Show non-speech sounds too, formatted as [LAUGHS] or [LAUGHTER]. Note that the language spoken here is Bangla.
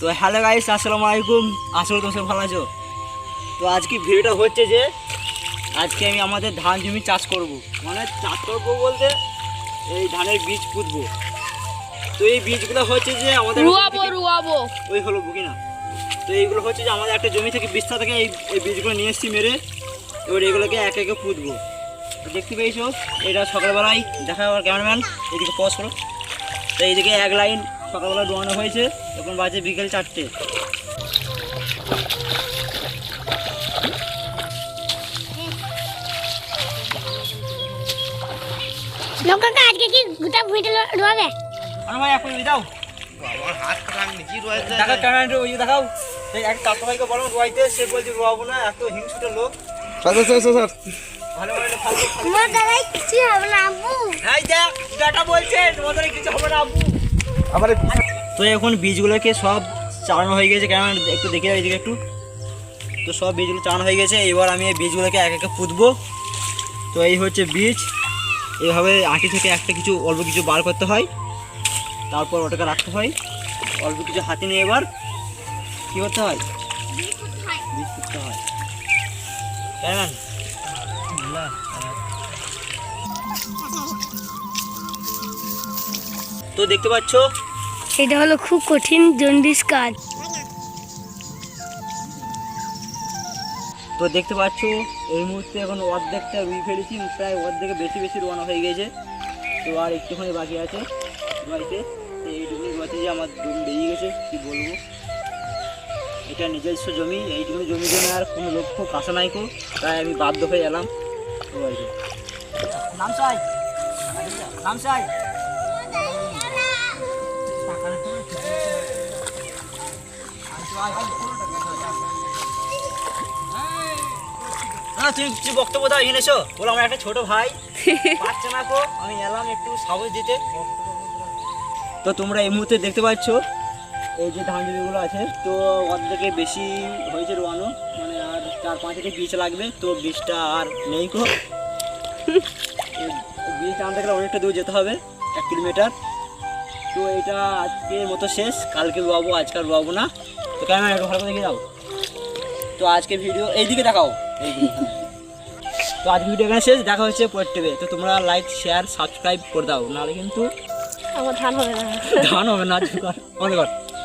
তো হ্যালো গাইস আসসালামু আলাইকুম। আসলে তোমরা সব ভালো আছো। তো আজকে ভিডিওটা হচ্ছে যে আজকে আমি আমাদের ধান জমি চাষ করব। মানে চাষ করব বলতে এই ধানের বীজ পুঁতবো। তো এই বীজগুলো হচ্ছে যে আমাদের রুয়াবো রুয়াবো। ওই হলো বুকি না। তো এইগুলো হচ্ছে যে আমাদের একটা জমি থেকে বীজটা থেকে এই এই বীজগুলো নিয়ে এসেছি মেরে। এবার এগুলোকে একে একে পুঁতবো। তো দেখতে পেয়েছ? এটা সকালবেলায় দেখা আমার ক্যামেরাম্যান। এদিকে পজ করো। তো এইদিকে এক লাইন সকালবেলা ডোয়ানো হয়েছে এখন বাজে বিকেল চারটে। আজকে কি গোটা ভুঁইটা রোয়াবে? আর ভাই এখন দাও। আমার হাত কাটা নিচি দেখাও ক্যামেরা ওই দেখাও। এই এক কাকা ভাইকে বলো রোয়াইতে সে বলছে রোয়াবো না এত হিংসুটা লোক। স্যার স্যার স্যার ভালো ভালো ফালতু তোমার দাদাই কিছু হবে না আব্বু। এই দেখ ডাটা বলছে তোমাদের কিছু হবে না আব্বু। আমার তো এখন বীজগুলোকে সব চালানো হয়ে গেছে। কেমন? একটু দেখে এদিকে একটু। তো সব বীজগুলো চালানো হয়ে গেছে। এবার আমি এই বীজগুলোকে এক একে পুঁতবো। তো এই হচ্ছে বীজ। এইভাবে আঁটি থেকে একটা কিছু, অল্প কিছু বার করতে হয়। তারপর ওটাকে রাখতে হয়। অল্প কিছু হাতে নিয়ে এবার কী করতে হয়? বীজ পুঁততে হয়। কেমন? তো দেখতে পাচ্ছ এটা হলো খুব কঠিন জন্ডিস কাজ। তো দেখতে পাচ্ছ এই মুহূর্তে এখন অর্ধেকটা রুই ফেলেছি প্রায় অর্ধেকে বেশি বেশি রোয়ানো হয়ে গেছে। তো আর একটুখানি বাকি আছে রুয়াইতে তো এইটুকুনি রুয়াতে যে আমার জমি বেরিয়ে গেছে কি বলব? এটা নিজস্ব জমি এইটুকুনি জমি জন্য আর কোনো লক্ষ্য কাঁচা নাই কো। তাই আমি বাধ্য হয়ে এলাম। রুয়াইতে নাম চাই। নাম চাই। না তুমি কিছু বক্তব্য দাও এখানে এসো। বলো আমার একটা ছোট ভাই। [LAUGHS] পাচ্ছে না কো আমি এলাম একটু সাহস দিতে। তো তোমরা এই মুহূর্তে দেখতে পাচ্ছ এই যে ধান জমিগুলো আছে তো অর্ধেকে বেশি হয়েছে রোয়ানো। মানে আর চার পাঁচটা বীজ লাগবে তো বীজটা আর নেই কো। [LAUGHS] বীজ আনতে গেলে অনেকটা দূর যেতে হবে এক কিলোমিটার। তো এটা আজকের মতো শেষ কালকে রোয়াবো আজকাল রোয়াবো না। তো ক্যামেরা একটু ভালো করে দেখে যাও? তো আজকে ভিডিও এইদিকে দেখাও। এইদিকে। তো আজ ভিডিও এখানে শেষ দেখা হচ্ছে পরের তো তোমরা লাইক শেয়ার সাবস্ক্রাইব করে দাও। নাহলে কিন্তু আমার ধান হবে না। ধান হবে না কর।